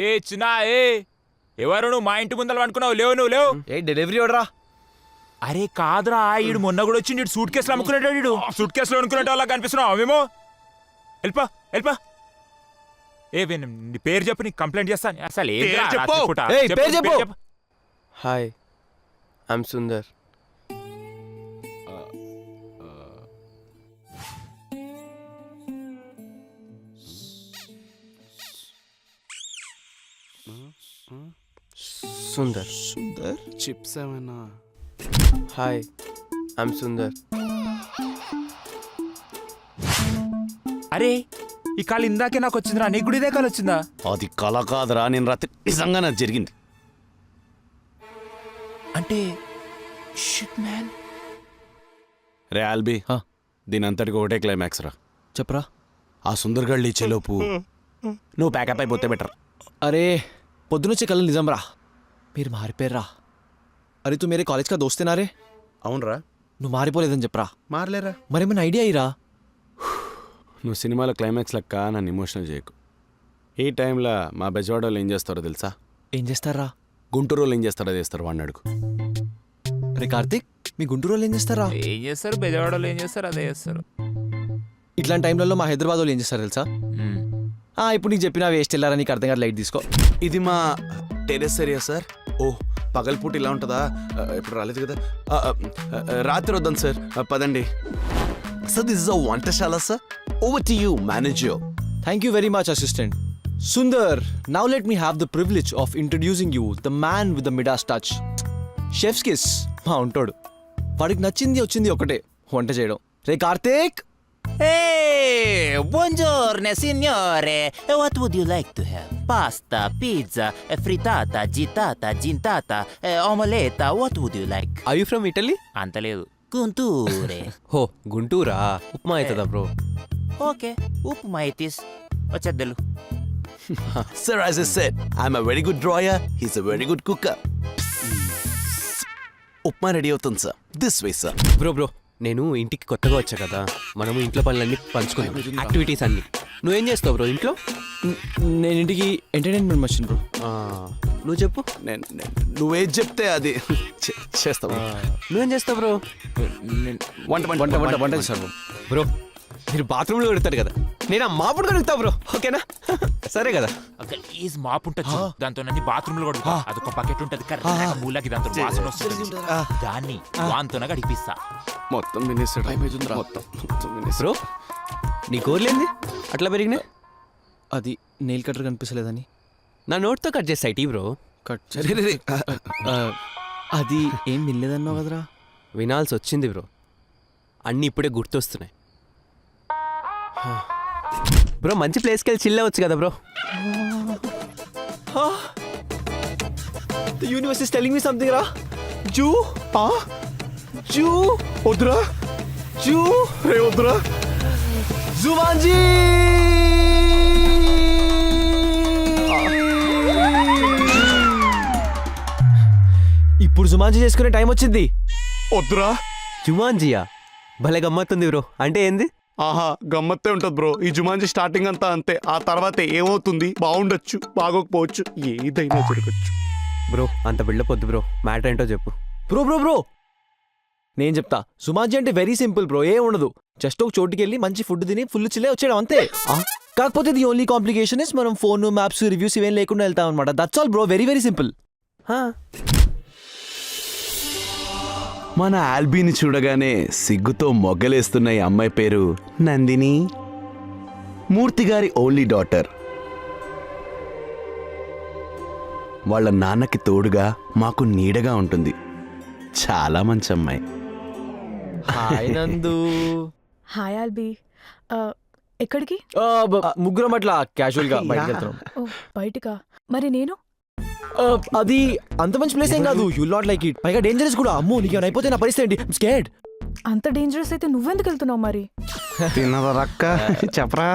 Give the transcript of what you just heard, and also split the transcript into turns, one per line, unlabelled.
ఏ చిన్నా ఏ. ఎవరు నువ్వు? మా ఇంటి ముందర అనుకున్నావు లేవు నువ్వు లేవు.
ఏ డెలివరీ ఓడరా
అరే కాదురా ఈడు మొన్న కూడా వచ్చి నీడు సూట్ కేసులు అమ్ముకునేటాడు ఈడు. సూట్ కేసులో అనుకునేట వాళ్ళ కనిపిస్తున్నావు మేము వెళ్ళిపా వెళ్ళిపా. ఏ విన్ నీ పేరు చెప్పు నీకు కంప్లైంట్ చేస్తాను అసలు ఏందిరా
పేరు చెప్పు.
పేరు.
Hi I'm Sundar Sundar.
Sundar? Chips ఏమైనా?
Hi I'm Sundar.
అరే ఈ కాలు ఇందాకే నాకు వచ్చిందిరా నీకు కూడా ఇదే కాలు వచ్చిందా?
అది కళ కాదురా నేను రాత్రి నిజంగా నాకు జరిగింది.
అంటే షిట్ మ్యాన్
రే ఆల్బీ
హా.
దీని అంతటికి ఒకటే క్లైమాక్స్ రా.
చెప్పరా?
ఆ సుందర్ గళ్ళు ఇచ్చేలోపు నువ్వు ప్యాకప్ అయిపోతే బెటర్
అరే పొద్దునొచ్చే కళ్ళు నిజం రా మీరు మారిపోయారా అరే తూ మేరే కాలేజ్ కా దోస్తేనారే?
అవునరా.
నువ్వు మారిపోలేదని చెప్పరా?
మారలేరా.
మరేమైనా ఐడియా అయ్యిరా
నువ్వు సినిమాలో క్లైమాక్స్ లెక్క నన్ను ఎమోషనల్ చేయకు. ఈ టైంలో మా బెజవాడ వాళ్ళు ఏం చేస్తారో తెలుసా?
ఏం చేస్తారా?
గుంటూరు వాళ్ళు ఏం చేస్తారో చేస్తారు వాడిని అడుగు.
రే కార్తీక్ మీ గుంటూరు వాళ్ళు ఏం చేస్తారా?
ఏం చేస్తారు? బెజవాడలో ఏం చేస్తారు? అదే చేస్తారు.
ఇట్లాంటి టైంలలో మా హైదరాబాద్ వాళ్ళు ఏం చేస్తారు తెలుసా? ఆ ఇప్పుడు నీకు చెప్పిన వేస్ట్ వెళ్ళారా నీకు అర్థం కాదు లైట్ తీసుకో.
ఇది మా టెరెస్ ఏరియా సార్. ఓ పగలపూట ఇలా ఉంటుందా? ఇప్పుడు రాలేదు కదా. రాత్రి వద్దాం సార్. పదండి. Sir this is a వంటశాల sir. Over to you manager
thank you very much assistant Sundar now let me have the privilege of introducing you the man with the Midas touch chefs kiss మా ఉంటాడు. వాడికి నచ్చింది వచ్చింది ఒకటే వంట చేయడం. రే Karthik!
Hey, buongiorno signore. What would you like to have? Pasta, pizza, eh, frittata, gittata, gintata, eh, omeletta. What would you like?
I you from Italy
అంత లేదు.
Gunture.
హో గుంటూరా? ఉప్మా అవుతుందా bro
okay, upma it is. వచ్చేద్దలు
sir as a set I'm a very good drawer he's a very good cooker upma ready అవుతుంది sir this way sir
bro bro నేను ఇంటికి కొత్తగా వచ్చా కదా మనము ఇంట్లో పనులన్నీ పంచుకుందాం. యాక్టివిటీస్ అన్ని. నువ్వేం చేస్తావు బ్రో ఇంట్లో?
నేను ఇంటికి ఎంటర్టైన్మెంట్ మర్చిన బ్రో.
నువ్వు చెప్పు.
నేను నువ్వేది చెప్తే అది. చేస్తావు
నువ్వేం చేస్తావు బ్రో?
వంట
వంట వంట వంట bro.
బ్రో. మీరు బాత్రూంలో కడుగుతారు కదా. నేను? ఆ మాపుడు కడుగుతా బ్రో. ఓకేనా? సరే కదా.
ఈజ్ మాప్ ఉంటుంది దాంతో అన్ని బాత్రూమ్లో కూడా అదొక బకెట్ ఉంటది. కరెక్ట్. మూలకి దాంతో వాసన వస్తుంది. దాన్ని వాంతోన గడిపిస్తా
మొత్తం వినేసాడు మొత్తం
బ్రో నీ కోర్లేంది అట్లా పెరిగినాయి?
అది నెయిల్ కట్టర్ కనిపిస్తలేదని.
నా నోట్తో కట్ చేస్తాయి టీ బ్రో.
కట్ అది ఏం వినలేదన్నావు కదరా?
వినాల్సి వచ్చింది బ్రో. అన్నీ ఇప్పుడే గుర్తొస్తున్నాయి. బ్రో మంచి ప్లేస్కి వెళ్ళి చిల్ అవ్వచ్చు కదా bro.
The universe is telling me something రా. జూ. ఆ. జూ.
వద్దురా.
జూ.
రే వద్దురా.
జుమాంజీ ఇప్పుడు జుమాంజీ చేసుకునే టైం వచ్చింది.
వద్దురా.
జుమాన్జియా భలే గమ్మత్తుంది బ్రో. అంటే ఏంది?
ఆహా గమ్మత్తే ఉంటది బ్రో. ఈ జుమాంజీ స్టార్టింగ్ అంతా అంతే. ఆ తర్వాత ఏమవుతుంది? బాగుండొచ్చు బాగోకపోవచ్చు ఏదైనా జరగచ్చు.
బ్రో అంత బిల్డప్ వద్దు బ్రో. మ్యాటర్ ఏంటో చెప్పు.
Bro bro bro! నేను చెప్తా. సుమాంజీ అంటే వెరీ సింపుల్ బ్రో. ఏ ఉండదు. జస్ట్ ఒక చోటుకి వెళ్ళి మంచి ఫుడ్ తిని ఫుల్ చిల్లే వచ్చేయడం అంతే. కాకపోతే ది ఓన్లీ కాంప్లికేషన్ ఇస్ మనం ఫోన్ మ్యాప్స్ రివ్యూస్ ఇవేం లేకుండా వెళ్తాం అనమాట that's all bro very very simple
మన ఆల్బీని చూడగానే సిగ్గుతో మొగ్గలేస్తున్న ఈ అమ్మాయి పేరు నందిని. మూర్తి గారి ఓన్లీ డాటర్. వాళ్ళ నాన్నకి తోడుగా మాకు నీడగా ఉంటుంది. చాలా మంచి అమ్మాయి.
హాయ్ నందు.
Hi Albie. ఆ, ఎక్కడికి?
ముగ్గురం అట్లా క్యాజువల్గా బయటకు వెళ్తున్నాం
ఓ బయటకా? మరి నేను?
అది అంత మంచి ప్లేస్ ఏం కాదు. యూ నాట్ లైక్ ఇట్ పైగా డేంజరస్ కూడా. అమ్మో నీకు ఏమైనా అయిపోతే నా పరిస్థితి ఏంటి? స్కేడ్
అంత డేంజరస్ అయితే నువ్వెందుకు వెళ్తున్నావు మరి?
తిన్నదా రక్క? చెప్పరా?